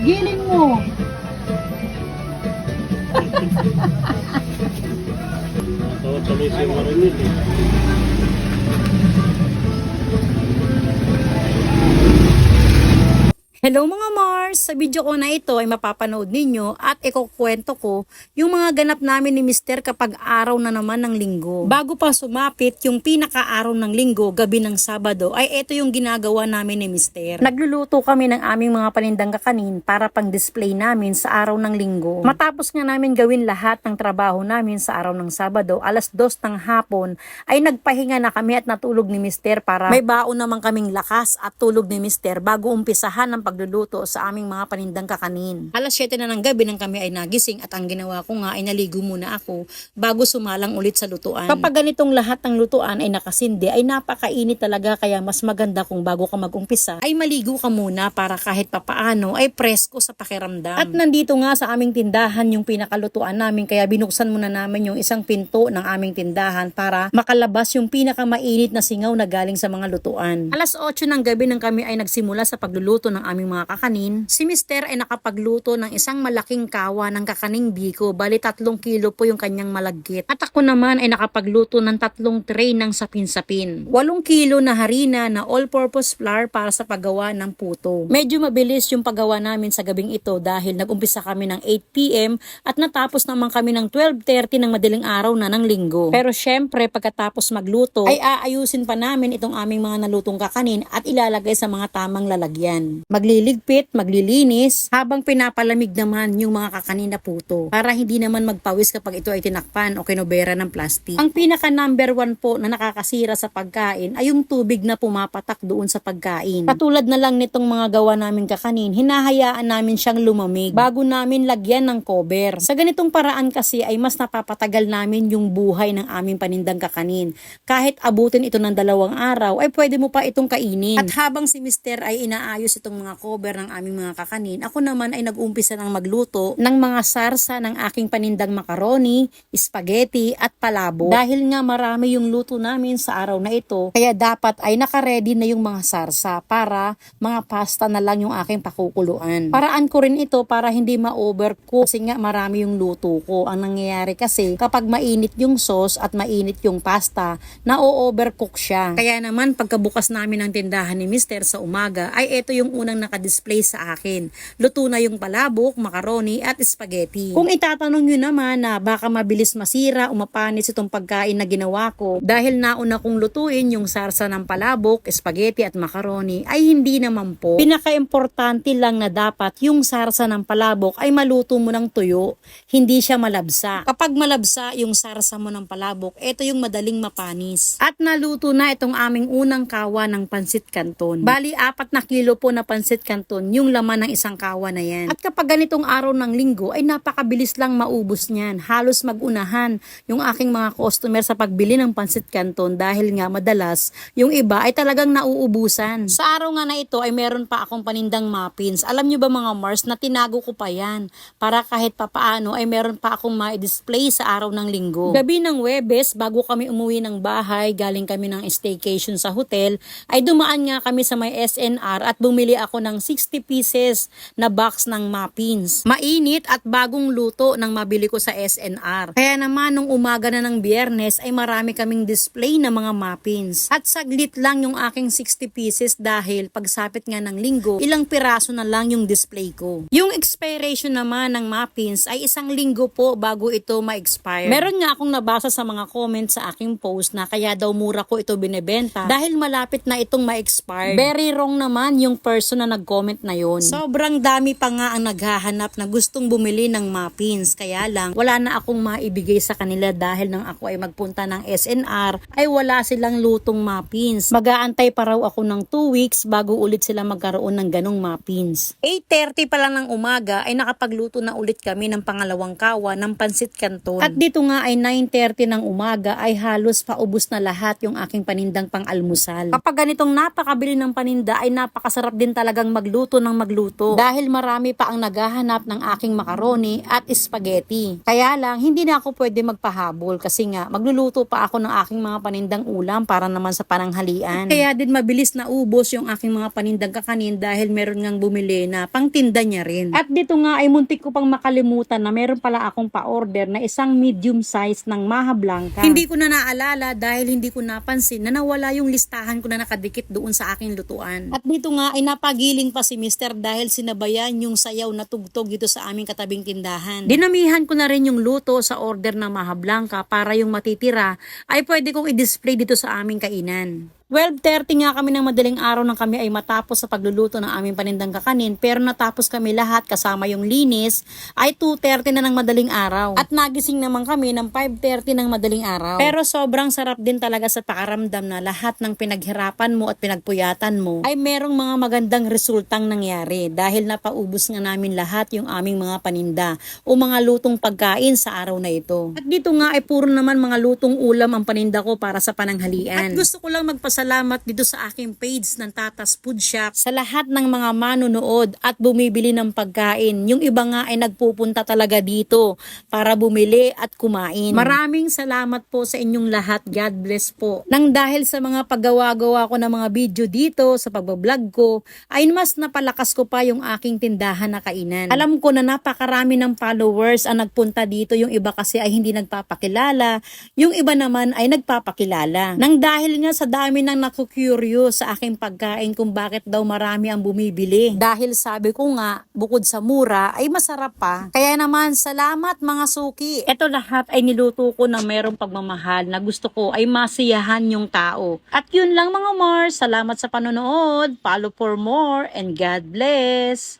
Giling mo. Eh. Hello mga Mars! Sa video ko na ito ay mapapanood ninyo at ikukwento ko yung mga ganap namin ni Mister kapag araw na naman ng linggo. Bago pa sumapit yung pinaka-araw ng linggo, gabi ng Sabado, ay ito yung ginagawa namin ni Mister. Nagluluto kami ng aming mga panindang kakanin para pang display namin sa araw ng linggo. Matapos nga namin gawin lahat ng trabaho namin sa araw ng Sabado, alas dos ng hapon, ay nagpahinga na kami at natulog ni Mister para may baon naman kaming lakas at tulog ni Mister bago umpisahan ng pagluluto sa aming mga panindang kakanin. Alas 7 na ng gabi nang kami ay nagising at ang ginawa ko nga ay naligo muna ako bago sumalang ulit sa lutuan. Kapag ganitong lahat ng lutuan ay nakasindi ay napakainit talaga kaya mas maganda kung bago ka mag-umpisa ay maligo ka muna para kahit papaano ay presko sa pakiramdam. At nandito nga sa aming tindahan yung pinakalutuan namin kaya binuksan muna namin yung isang pinto ng aming tindahan para makalabas yung pinakamainit na singaw na galing sa mga lutuan. Alas 8 ng gabi nang kami ay nagsimula sa pagluluto ng aming mga kakanin, si Mister ay nakapagluto ng isang malaking kawa ng kakaning biko, bali tatlong kilo po yung kanyang malagkit. At ako naman ay nakapagluto ng tatlong tray ng sapin-sapin. Walong kilo na harina na all-purpose flour para sa paggawa ng puto. Medyo mabilis yung paggawa namin sa gabing ito dahil nag-umpisa kami ng 8pm at natapos naman kami ng 12.30 ng madaling araw na ng linggo. Pero syempre pagkatapos magluto ay aayusin pa namin itong aming mga nalutong kakanin at ilalagay sa mga tamang lalagyan. Magliligpit, maglilinis, habang pinapalamig naman yung mga kakanin na puto para hindi naman magpawis kapag ito ay tinakpan o kinobera ng plastic. Ang pinaka number one po na nakakasira sa pagkain ay yung tubig na pumapatak doon sa pagkain. Katulad na lang nitong mga gawa namin kakanin, hinahayaan namin siyang lumamig bago namin lagyan ng cover. Sa ganitong paraan kasi ay mas napapatagal namin yung buhay ng aming panindang kakanin. Kahit abutin ito ng dalawang araw, ay pwede mo pa itong kainin. At habang si Mister ay inaayos itong mga cover ng aming mga kakanin, ako naman ay nag-umpisa ng magluto ng mga sarsa ng aking panindang macaroni, spaghetti at palabo. Dahil nga marami yung luto namin sa araw na ito, kaya dapat ay nakaredy na yung mga sarsa para mga pasta na lang yung aking pakukuluan. Paraan ko rin ito para hindi ma-overcook kasi nga marami yung luto ko. Ang nangyayari kasi kapag mainit yung sauce at mainit yung pasta, na-overcook siya. Kaya naman pagkabukas namin ng tindahan ni Mister sa umaga ay ito yung unang nakadisplay sa akin. Luto na yung palabok, macaroni at spaghetti. Kung itatanong nyo naman na baka mabilis masira o mapanis itong pagkain na ginawa ko dahil nauna kong lutuin yung sarsa ng palabok, spaghetti at macaroni ay hindi naman po. Pinaka-importante lang na dapat yung sarsa ng palabok ay maluto mo ng tuyo, hindi siya malabsa. Kapag malabsa yung sarsa mo ng palabok, ito yung madaling mapanis. At naluto na itong aming unang kawa ng pansit canton. Bali, apat na kilo po na pansit canton yung laman ng isang kawa na yan. At kapag ganitong araw ng linggo ay napakabilis lang maubos niyan. Halos magunahan yung aking mga customer sa pagbili ng pansit canton dahil nga madalas yung iba ay talagang nauubusan. Sa araw nga na ito ay meron pa akong panindang muffins. Alam nyo ba mga Mars na tinago ko pa yan para kahit papaano ay meron pa akong ma-display sa araw ng linggo. Gabi ng Webes bago kami umuwi ng bahay galing kami ng staycation sa hotel ay dumaan nga kami sa may SNR at bumili ako ng 60 pieces na box ng muffins. Mainit at bagong luto ng mabili ko sa SNR. Kaya naman nung umaga na ng biyernes ay marami kaming display ng mga muffins. At saglit lang yung aking 60 pieces dahil pagsapit nga ng linggo, ilang piraso na lang yung display ko. Yung expiration naman ng muffins ay isang linggo po bago ito ma-expire. Meron nga akong nabasa sa mga comments sa aking post na kaya daw mura ko ito binebenta dahil malapit na itong ma-expire. Very wrong naman yung person na nag-comment na yon. Sobrang dami pa nga ang naghahanap na gustong bumili ng muffins. Kaya lang, wala na akong maibigay sa kanila dahil nang ako ay magpunta ng SNR ay wala silang lutong muffins. Mag-aantay pa raw ako ng 2 weeks bago ulit sila magkaroon ng ganong muffins. 8.30 pa lang ng umaga ay nakapagluto na ulit kami ng pangalawang kawa ng pansit canton. At dito nga ay 9.30 ng umaga ay halos paubos na lahat yung aking panindang pang-almusal. Kapag ganitong napakabili ng paninda ay napakasarap din talaga talagang magluto ng magluto dahil marami pa ang naghahanap ng aking macaroni at spaghetti. Kaya lang, hindi na ako pwede magpahabol kasi nga magluluto pa ako ng aking mga panindang ulam para naman sa pananghalian. Kaya din mabilis na ubos yung aking mga panindang kakanin dahil meron ngang bumili na pangtinda niya rin. At dito nga ay muntik ko pang makalimutan na meron pala akong pa-order na isang medium size ng Maha Blanca. Hindi ko na naalala dahil hindi ko napansin na nawala yung listahan ko na nakadikit doon sa aking lutuan. At dito nga ay napagiling pa si Mister dahil sinabayan yung sayaw na tugtog dito sa aming katabing tindahan. Dinamihan ko na rin yung luto sa order na Maha Blanca para yung matitira ay pwede kong i-display dito sa aming kainan. 12.30 nga kami ng madaling araw nang kami ay matapos sa pagluluto ng aming panindang kakanin pero natapos kami lahat kasama yung linis ay 2.30 na ng madaling araw. At nagising naman kami ng 5.30 ng madaling araw. Pero sobrang sarap din talaga sa pakaramdam na lahat ng pinaghirapan mo at pinagpuyatan mo ay merong mga magandang resultang nangyari dahil napaubos nga namin lahat yung aming mga paninda o mga lutong pagkain sa araw na ito. At dito nga ay puro naman mga lutong ulam ang paninda ko para sa pananghalian. At gusto ko lang magpasalamat dito sa aking page ng Tatas Food Shop sa lahat ng mga manonood at bumibili ng pagkain. Yung iba nga ay nagpupunta talaga dito para bumili at kumain. Maraming salamat po sa inyong lahat. God bless po. Nang dahil sa mga paggawa-gawa ko ng mga video dito sa pagbablog ko, ay mas napalakas ko pa yung aking tindahan na kainan. Alam ko na napakarami ng followers ang nagpunta dito. Yung iba kasi ay hindi nagpapakilala. Yung iba naman ay nagpapakilala. Nang dahil nga sa dami ng naku-curious sa aking pagkain kung bakit daw marami ang bumibili. Dahil sabi ko nga, bukod sa mura, ay masarap pa. Kaya naman, salamat mga suki. Ito lahat ay niluto ko na merong pagmamahal na gusto ko ay masiyahan yung tao. At yun lang mga Mars, salamat sa panonood. Follow for more and God bless.